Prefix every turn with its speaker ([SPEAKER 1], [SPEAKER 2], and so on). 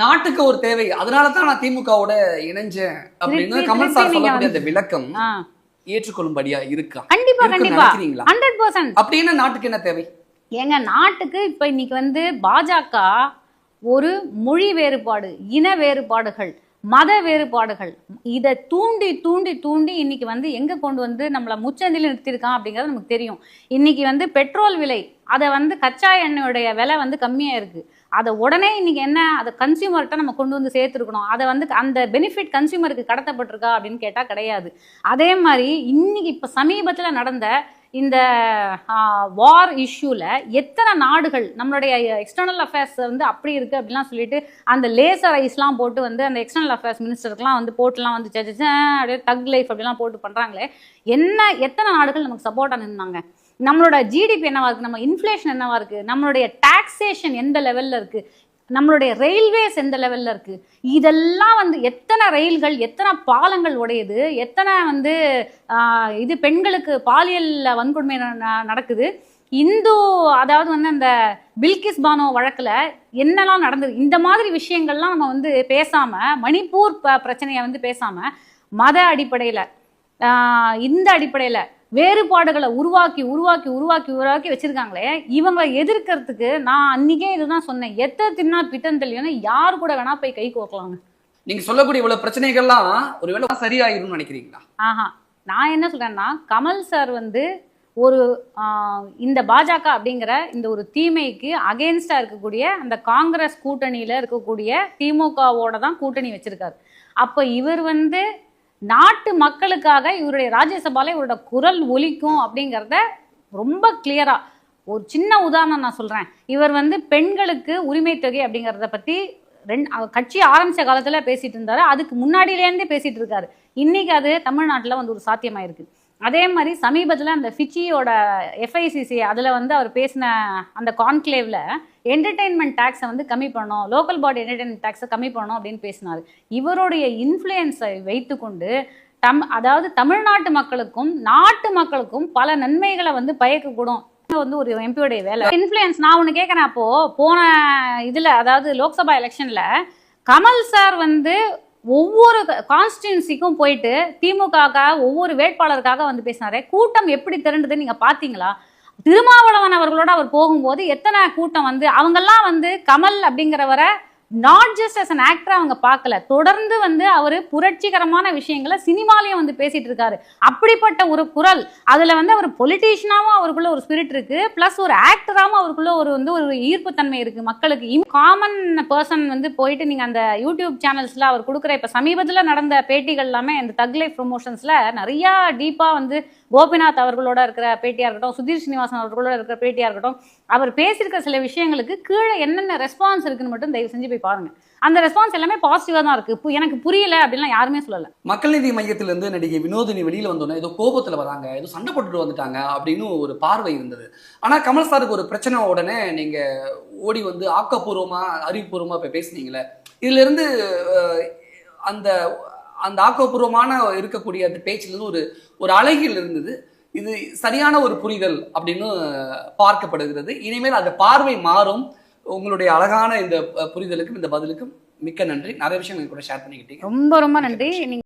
[SPEAKER 1] நாட்டுக்கு ஒரு தேவை. அதனால தான் நான் திமுகவோட இணைஞ்சேன் அப்படின்னு கமல் சார் சொல்லக்கூடிய அந்த விளக்கம். ஏற்றுக்கொள்ளும்படியா இருக்கா?
[SPEAKER 2] கண்டிப்பா கண்டிப்பா. ஹண்ட்ரட் பர்சன்ட்
[SPEAKER 1] அப்படின்னு நாட்டுக்கு என்ன தேவை?
[SPEAKER 2] எங்க நாட்டுக்கு இப்ப இன்னைக்கு வந்து பாஜக ஒரு மொழி வேறுபாடு இன வேறுபாடுகள் மத வேறுபாடுகள் இதை தூண்டி தூண்டி தூண்டி இன்னைக்கு வந்து எங்க கொண்டு வந்து நம்மள முச்சந்தில நிறுத்திருக்கான் அப்படிங்கிறது நமக்கு தெரியும். இன்னைக்கு வந்து பெட்ரோல் விலை அதை வந்து கச்சா எண்ணெயோடைய விலை வந்து கம்மியா இருக்கு. அதை உடனே இன்னைக்கு என்ன அதை கன்சியூமர்கிட்ட நம்ம கொண்டு வந்து சேர்த்துருக்கணும். அதை வந்து அந்த பெனிஃபிட் கன்சியூமருக்கு கடத்தப்பட்டிருக்கா அப்படின்னு கேட்டால் கிடையாது. அதே மாதிரி இன்னைக்கு இப்போ சமீபத்தில் நடந்த இந்த வார் இஷ்யூவில் எத்தனை நாடுகள் நம்மளுடைய எக்ஸ்டர்னல் அஃபேர்ஸ் வந்து அப்படி இருக்குது அப்படிலாம் சொல்லிட்டு அந்த லேசர் ஐஸ்லாம் போட்டு வந்து அந்த எக்ஸ்டர்னல் அஃபேர்ஸ் மினிஸ்டருக்குலாம் வந்து போட்டுலாம் வந்து அப்படியே தக் லைஃப் அப்படிலாம் போட்டு பண்ணுறாங்களே என்ன எத்தனை நாடுகள் நமக்கு சப்போர்ட்டாக நின்னாங்க? நம்மளோட ஜிடிபி என்னவா இருக்குது நம்ம இன்ஃப்ளேஷன் என்னவா இருக்குது நம்மளுடைய டாக்ஸேஷன் எந்த லெவலில் இருக்குது நம்மளுடைய ரயில்வேஸ் எந்த லெவலில் இருக்குது இதெல்லாம் வந்து எத்தனை ரயில்கள் எத்தனை பாலங்கள் உடையுது? எத்தனை வந்து இது பெண்களுக்கு பாலியல் வன்கொடுமை ந- நடக்குது? இந்து அதாவது வந்து அந்த பில்கிஸ் பானோ வழக்கில் என்னெல்லாம் நடந்தது? இந்த மாதிரி விஷயங்கள்லாம் நம்ம வந்து பேசாமல் மணிப்பூர் ப- பிரச்சனையை வந்து பேசாமல் மத அடிப்படையில் இந்த அடிப்படையில் வேறுபாடுகளை உருவாக்கி உருவாக்கி உருவாக்கி உருவாக்கி வச்சிருக்காங்களே. இவங்களை எதிர்க்கிறதுக்கு நான் அன்னைக்கே இதுதான் சொன்னேன். எத்த தின்னா பித்தம் தெளிவுன்னு யார் கூட வேணா போய் கை கோக்கலாங்க.
[SPEAKER 1] நீங்க சொல்லக்கூடிய இவ்வளவு பிரச்சனைகள்லாம் ஒருவேளை சரியாயிரும்னு நினைக்கிறீங்களா?
[SPEAKER 2] ஆஹா. நான் என்ன சொல்றேன்னா கமல் சார் வந்து ஒரு ஆஹ், இந்த பாஜக அப்படிங்கிற இந்த ஒரு தீமைக்கு அகேன்ஸ்டா இருக்கக்கூடிய அந்த காங்கிரஸ் கூட்டணியில இருக்கக்கூடிய திமுகவோட தான் கூட்டணி வச்சிருக்காரு. அப்ப இவர் வந்து நாட்டு மக்களுக்காக இவருடைய ராஜ்யசபால இவரோட குரல் ஒலிக்கும் அப்படிங்கிறத ரொம்ப கிளியரா ஒரு சின்ன உதாரணம் நான் சொல்றேன். இவர் வந்து பெண்களுக்கு உரிமை தொகை அப்படிங்கிறத பத்தி ரெண்டு அவர் கட்சி ஆரம்பிச்ச காலத்துல பேசிட்டு இருந்தாரு. அதுக்கு முன்னாடியிலேருந்தே பேசிட்டு இருக்காரு. இன்னைக்கு அது தமிழ்நாட்டில் வந்து ஒரு சாத்தியமாயிருக்கு. அதே மாதிரி சமீபத்தில் அந்த ஃபிச்சியோட எஃப்ஐசிசி அதில் வந்து அவர் பேசின அந்த கான்க்ளேவில் என்டர்டெயின்மெண்ட் டேக்ஸை வந்து கம்மி பண்ணணும் லோக்கல் பாடி என்டர்டெயின்மெண்ட் டேக்ஸை கம்மி பண்ணணும் அப்படின்னு பேசினார். இவருடைய இன்ஃப்ளூயன்ஸை வைத்துக்கொண்டு தம் அதாவது தமிழ்நாட்டு மக்களுக்கும் நாட்டு மக்களுக்கும் பல நன்மைகளை வந்து பயக்கக்கூடும். வந்து ஒரு எம்பியோடைய வேலை. இன்ஃப்ளூயன்ஸ் நான் ஒன்று கேட்குறேன் அப்போது போன இதில் அதாவது லோக்சபா எலெக்ஷனில் கமல் சார் வந்து ஒவ்வொரு கான்ஸ்டியூன்சிக்கும் போயிட்டு திமுகக்காக ஒவ்வொரு வேட்பாளருக்காக வந்து பேசினாரு. கூட்டம் எப்படி திரண்டுதுன்னு நீங்க பாத்தீங்களா? திருமாவளவன் அவர்களோட அவர் போகும்போது எத்தனை கூட்டம் வந்து அவங்கெல்லாம் வந்து Kamal அப்படிங்கிறவரை not just as an actor அவங்க பார்க்கல தொடர்ந்து வந்து அவர் புரட்சிகரமான விஷயங்களை சினிமாலையும் வந்து பேசிட்டு இருக்காரு. அப்படிப்பட்ட ஒரு குரல் அதில் வந்து அவர் பொலிட்டீஷியனாகவும் அவருக்குள்ள ஒரு ஸ்பிரிட் இருக்கு. பிளஸ் ஒரு ஆக்டராகவும் அவருக்குள்ள ஒரு வந்து ஒரு ஈர்ப்புத்தன்மை இருக்கு மக்களுக்கு. இம் காமன் பர்சன் வந்து போயிட்டு நீங்கள் அந்த யூடியூப் சேனல்ஸில் அவர் கொடுக்குற இப்போ சமீபத்தில் நடந்த பேட்டிகள் எல்லாமே இந்த தக் லைஃப் ப்ரொமோஷன்ஸில் நிறையா டீப்பாக வந்து கோபிநாத் அவர்களோட இருக்கிற பேட்டியாக இருக்கட்டும் சுதீர் ஸ்ரீனிவாசன் அவர்களோட இருக்கிற பேட்டியாக இருக்கட்டும் அவர் பேசியிருக்க சில விஷயங்களுக்கு கீழே என்னென்ன ரெஸ்பான்ஸ் இருக்குன்னு மட்டும் தயவு செஞ்சு போய் பாருங்க. அந்த ரெஸ்பான்ஸ் எல்லாமே பாசிட்டிவா தான் இருக்கு. எனக்கு புரியல அப்படின்லாம் யாருமே சொல்லல.
[SPEAKER 1] மக்கள் நீதி மையத்திலிருந்து நடிகை வினோதினி வெளியில வந்தோன்னே ஏதோ கோபத்துல வராங்க ஏதோ சண்டை போட்டுட்டு வந்துட்டாங்க அப்படின்னு ஒரு பார்வை இருந்தது. ஆனா கமல் சாருக்கு ஒரு பிரச்சனை உடனே நீங்க ஓடி வந்து ஆக்கப்பூர்வமா அறிவுபூர்வமா இப்ப பேசுனீங்களே இதுல இருந்து அந்த அந்த ஆக்கப்பூர்வமான இருக்கக்கூடிய அந்த பேச்சுல இருந்து ஒரு ஒரு அழகில் இருந்தது. இது சரியான ஒரு புரிதல் அப்படின்னு பார்க்கப்படுகிறது. இனிமேல் அந்த பார்வை மாறும். உங்களுடைய அழகான இந்த புரிதலுக்கும் இந்த பதிலுக்கும் மிக்க நன்றி. நிறைய விஷயம் கூட ஷேர் பண்ணிக்கிட்டீங்க.
[SPEAKER 2] ரொம்ப ரொம்ப நன்றி. நீங்க